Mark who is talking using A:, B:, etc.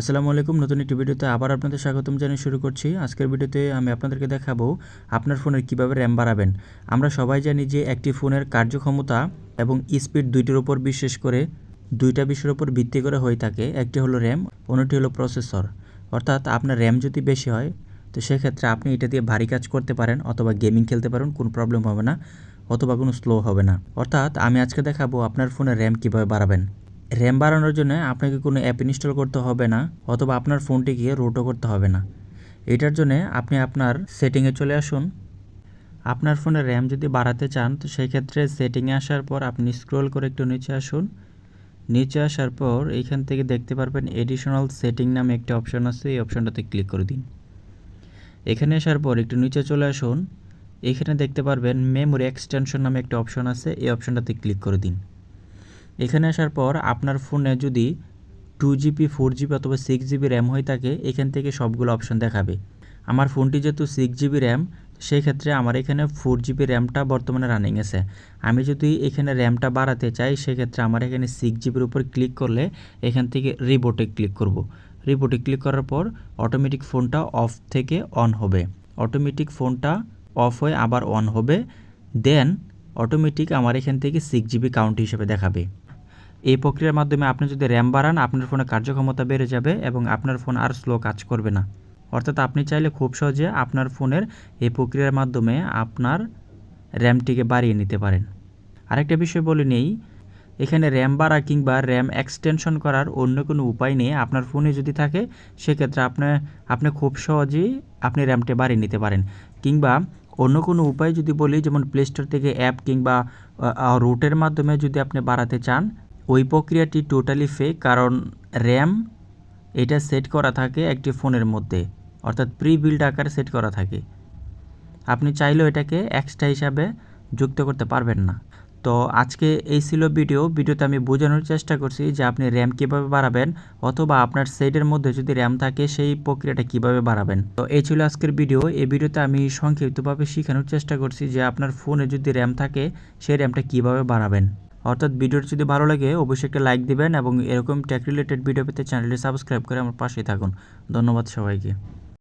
A: আসসালামু আলাইকুম। নতুন একটি ভিডিওতে আবার আপনাদের স্বাগতম জানিয়ে শুরু করছি। আজকের ভিডিওতে আমি আপনাদেরকে দেখাবো আপনার ফোনের কীভাবে র্যাম বাড়াবেন। আমরা সবাই জানি যে একটি ফোনের কার্যক্ষমতা এবং স্পিড দুইটির উপর বিশেষ করে দুইটা বিষয়ের উপর ভিত্তি করে হয়ে থাকে। একটি হলো র্যাম অন্যটি হলো প্রসেসর। অর্থাৎ আপনার র্যাম যদি বেশি হয়, তো সেক্ষেত্রে আপনি এটা দিয়ে ভারী কাজ করতে পারেন অথবা গেমিং খেলতে পারেন, কোনো প্রবলেম হবে না অথবা কোনো স্লো হবে না। অর্থাৎ আমি আজকে দেখাবো আপনার ফোনের র্যাম কীভাবে বাড়াবেন। র্যাম বাড়ানোর জন্য আপনাকে কোনো অ্যাপ ইনস্টল করতে হবে না অথবা আপনার ফোনটিকে রুটও করতে হবে না। এটার জন্য আপনি আপনার সেটিংয়ে চলে আসুন। আপনার ফোনের র্যাম যদি বাড়াতে চান, তো সেই ক্ষেত্রে সেটিংয়ে আসার পর আপনি স্ক্রল করে একটু নিচে আসুন। নিচে আসার পর এইখান থেকে দেখতে পারবেন এডিশনাল সেটিং নামে একটি অপশন আছে, এই অপশনটাতে ক্লিক করে দিন। এখানে আসার পর একটু নিচে চলে আসুন। এখানে দেখতে পারবেন মেমোরি এক্সটেনশন নামে একটা অপশন আছে, এই অপশনটাতে ক্লিক করে দিন। এখানে আসার পর আপনার ফোনে যদি টু জিবি ফোর জিবি অথবা সিক্স জিবি র্যাম হয়ে থাকে, এখান থেকে সবগুলো অপশন দেখাবে। আমার ফোনটি যেহেতু সিক্স জিবি র্যাম সেই ক্ষেত্রে আমার এখানে ফোর জিবি র্যামটা বর্তমানে রানিং আছে। আমি যদি এখানে র্যামটা বাড়াতে চাই, সেক্ষেত্রে আমার এখানে সিক্স জিবির উপর ক্লিক করলে এখান থেকে রিবোটে ক্লিক করব। রিবোটে ক্লিক করার পর অটোমেটিক ফোনটা অফ থেকে অন হবে। অটোমেটিক ফোনটা অফ হয়ে আবার অন হবে। দেন অটোমেটিক আমার এখান থেকে সিক্স জিবি কাউন্ট হিসেবে দেখাবে। এই প্রক্রিয়ার মাধ্যমে আপনি যদি র্যাম বাড়ান, আপনার ফোনের কার্যক্ষমতা বেড়ে যাবে এবং আপনার ফোন আর স্লো কাজ করবে না। অর্থাৎ আপনি চাইলে খুব সহজে আপনার ফোনের এই প্রক্রিয়ার মাধ্যমে আপনার র্যামটিকে বাড়িয়ে নিতে পারেন। আরেকটা বিষয় বলে নেই, এখানে র্যাম বাড়া কিংবা র্যাম এক্সটেনশন করার অন্য কোনো উপায় নেই। আপনার ফোনে যদি থাকে, সেক্ষেত্রে আপনার আপনি খুব সহজেই আপনি র্যামটি বাড়িয়ে নিতে পারেন। কিংবা অন্য কোনো উপায় যদি বলি, যেমন প্লে স্টোর থেকে অ্যাপ কিংবা রুটের মাধ্যমে যদি আপনি বাড়াতে চান ওই প্রক্রিয়াটি টোটালি ফেক কারণ র্যাম এটা সেট করা থাকে একটি ফোনের মধ্যে, অর্থাৎ প্রি বিল্ড আকারে সেট করা থাকে। আপনি চাইলেও এটাকে এক্সট্রা হিসাবে যুক্ত করতে পারবেন না। তো আজকে এই ছিল ভিডিও ভিডিওতে আমি বোঝানোর চেষ্টা করছি যে আপনি র্যাম কীভাবে বাড়াবেন অথবা আপনার সেটের মধ্যে যদি র্যাম থাকে, সেই প্রক্রিয়াটা কীভাবে বাড়াবেন। তো এই ছিল আজকের ভিডিও এই ভিডিওতে আমি সংক্ষিপ্তভাবে শেখানোর চেষ্টা করছি যে আপনার ফোনে যদি র্যাম থাকে, সেই র্যামটা কীভাবে বাড়াবেন। অর্থাৎ ভিডিওটি যদি ভালো লাগে, অবশ্যই একটা লাইক দিবেন এবং এরকম টেক রিলেটেড ভিডিও পেতে চ্যানেলটি সাবস্ক্রাইব করে আমার পাশেই থাকুন। ধন্যবাদ সবাইকে।